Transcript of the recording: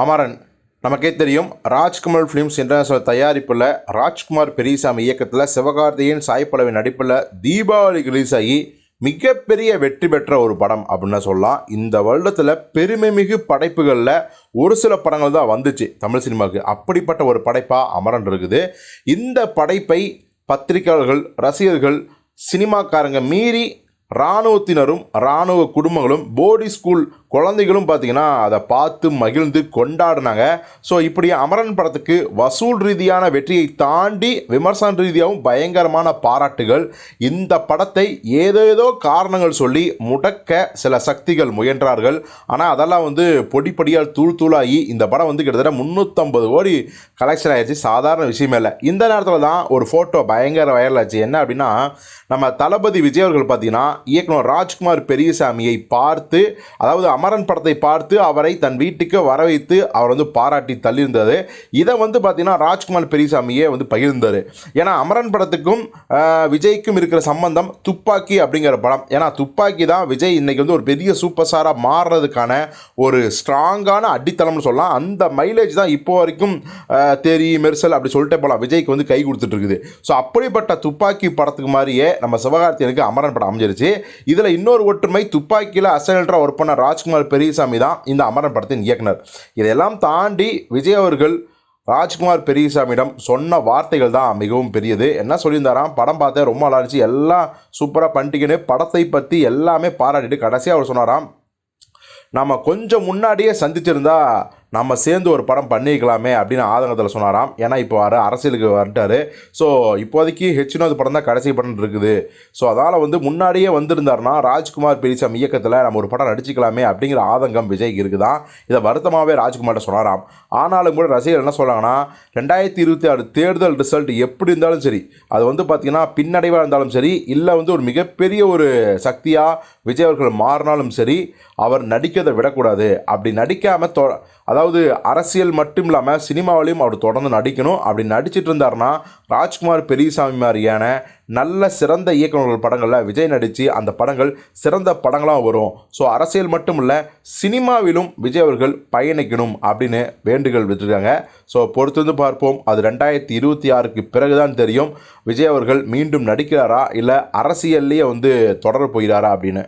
அமரன். நமக்கே தெரியும் Rajkumar films international தயாரிப்பில் ராஜ்குமார் பெரியசாமி இயக்கத்தில் சிவகார்த்தியின் சாய்ப்பளவி நடிப்பில் தீபாவளி ரிலீஸ் ஆகி மிகப்பெரிய வெற்றி பெற்ற ஒரு படம் அப்படின்னு சொல்லலாம். இந்த வருடத்தில் பெருமைமிகு படைப்புகளில் ஒரு சில படங்கள் தான் வந்துச்சு தமிழ் சினிமாவுக்கு. அப்படிப்பட்ட ஒரு படைப்பாக அமரன் இருக்குது. இந்த படைப்பை பத்திரிகையாளர்கள் ரசிகர்கள் சினிமாக்காரங்க மீறி இராணுவத்தினரும் இராணுவ குடும்பங்களும் போர்டி ஸ்கூல் குழந்தைகளும் பார்த்தீங்கன்னா அதை பார்த்து மகிழ்ந்து கொண்டாடினாங்க. ஸோ இப்படி அமரன் படத்துக்கு வசூல் ரீதியான வெற்றியை தாண்டி விமர்சன ரீதியாகவும் பயங்கரமான பாராட்டுகள். இந்த படத்தை ஏதேதோ காரணங்கள் சொல்லி முடக்க சில சக்திகள் முயன்றார்கள். ஆனால் அதெல்லாம் வந்து பொடி பொடியால் தூள் தூளாகி இந்த படம் வந்து கிட்டத்தட்ட முந்நூற்றம்பது கோடி கலெக்ஷன் ஆயிடுச்சு சாதாரண விஷயமே இல்லை. இந்த நேரத்தில் தான் ஒரு ஃபோட்டோ பயங்கர வைரல் ஆச்சு. என்ன அப்படின்னா நம்ம தளபதி விஜய் அவர்கள் பார்த்தீங்கன்னா இயக்குனர் ராஜ்குமார் பெரியசாமியை பார்த்து அதாவது அமரன் படத்தை பார்த்து அவரை தன் வீட்டுக்கு வர வைத்து அவர் வந்து பாராட்டி தள்ளியிருந்தது. இதை வந்து பார்த்தீங்கன்னா ராஜ்குமார் பெரியசாமியே வந்து பகிர்ந்தார். ஏன்னா அமரன் படத்துக்கும் விஜய்க்கும் இருக்கிற சம்பந்தம் துப்பாக்கி அப்படிங்கிற படம். ஏன்னா துப்பாக்கி தான் விஜய் இன்னைக்கு வந்து ஒரு பெரிய சூப்பர் ஸ்டாராக மாறுறதுக்கான ஒரு ஸ்ட்ராங்கான அடித்தளம்னு சொல்லலாம். அந்த மைலேஜ் தான் இப்போ வரைக்கும் ஆஹ், தெரி மெர்சல் அப்படி சொல்லிட்டே போகலாம். விஜய்க்கு வந்து கை கொடுத்துட்டு இருக்குது. ஸோ அப்படிப்பட்ட துப்பாக்கி படத்துக்கு மாதிரியே நம்ம சிவகார்த்தியனுக்கு அமரன் படம் அமைஞ்சிருச்சு. இதில் இன்னொரு ஒற்றுமை துப்பாக்கியில் அசனல்ட்ரா ஒர்க் பண்ண ராஜ்குமார் பெரியசாமி தான் இந்த அமரன் படத்தின் இயக்குனர். இதையெல்லாம் தாண்டி விஜய் அவர்கள் ராஜ்குமார் பெரியசாமியிடம் சொன்ன வார்த்தைகள் தான் மிகவும் பெரியது. என்ன சொல்லியிருந்தாராம்? படம் பார்த்தேன் ரொம்ப நல்லா இருந்துச்சு. எல்லாம் சூப்பராக பண்ணிட்டீங்கன்னு படத்தை பற்றி எல்லாமே பாராட்டிட்டு கடைசியாக அவர் சொன்னாராம். நம்ம கொஞ்சம் முன்னாடியே சந்திச்சிருந்தா நம்ம சேர்ந்து ஒரு படம் பண்ணிக்கலாமே அப்படின்னு ஆதங்கத்தில் சொன்னாராம். ஏன்னா இப்போ வர அரசியலுக்கு வந்துட்டார். ஸோ இப்போதைக்கு ஹெச்னோது படம் தான் கடைசி படம் இருக்குது. ஸோ அதனால் வந்து முன்னாடியே வந்திருந்தாருன்னா ராஜ்குமார் பெரியசாமி இயக்கத்தில் நம்ம ஒரு படம் நடிச்சுக்கலாமே அப்படிங்கிற ஆதங்கம் விஜய்க்கு இருக்குதான். இதை வருத்தமாகவே ராஜ்குமார்ட்ட சொன்னாராம். ஆனாலும் கூட ரசிகர் என்ன சொல்கிறாங்கன்னா ரெண்டாயிரத்தி இருபத்தி ஆறு தேர்தல் ரிசல்ட் எப்படி இருந்தாலும் சரி அது வந்து பார்த்திங்கன்னா பின்னடைவாக இருந்தாலும் சரி இல்லை வந்து ஒரு மிகப்பெரிய ஒரு சக்தியாக விஜய் அவர்கள் மாறினாலும் சரி அவர் நடிக்கிறதை விடக்கூடாது. அப்படி நடிக்காமல் தொ அதாவது அதாவது அரசியல் மட்டும் இல்லாமல் சினிமாவிலையும் அவர் தொடர்ந்து நடிக்கணும். அப்படி நடிச்சிட்டு இருந்தாருன்னா ராஜ்குமார் பெரியசாமி மாதிரியான நல்ல சிறந்த இயக்குநர்கள் படங்களில் விஜய் நடித்து அந்த படங்கள் சிறந்த படங்களாக வரும். ஸோ அரசியல் மட்டும் இல்லை சினிமாவிலும் விஜய் அவர்கள் பயணிக்கணும் அப்படின்னு வேண்டுகோள் விட்டுருக்காங்க ஸோ பொறுத்திருந்து பார்ப்போம். அது ரெண்டாயிரத்தி இருபத்தி ஆறுக்கு பிறகுதான் தெரியும். விஜய் அவர்கள் மீண்டும் நடிக்கிறாரா இல்லை அரசியல்லையே வந்து தொடர போகிறாரா அப்படின்னு.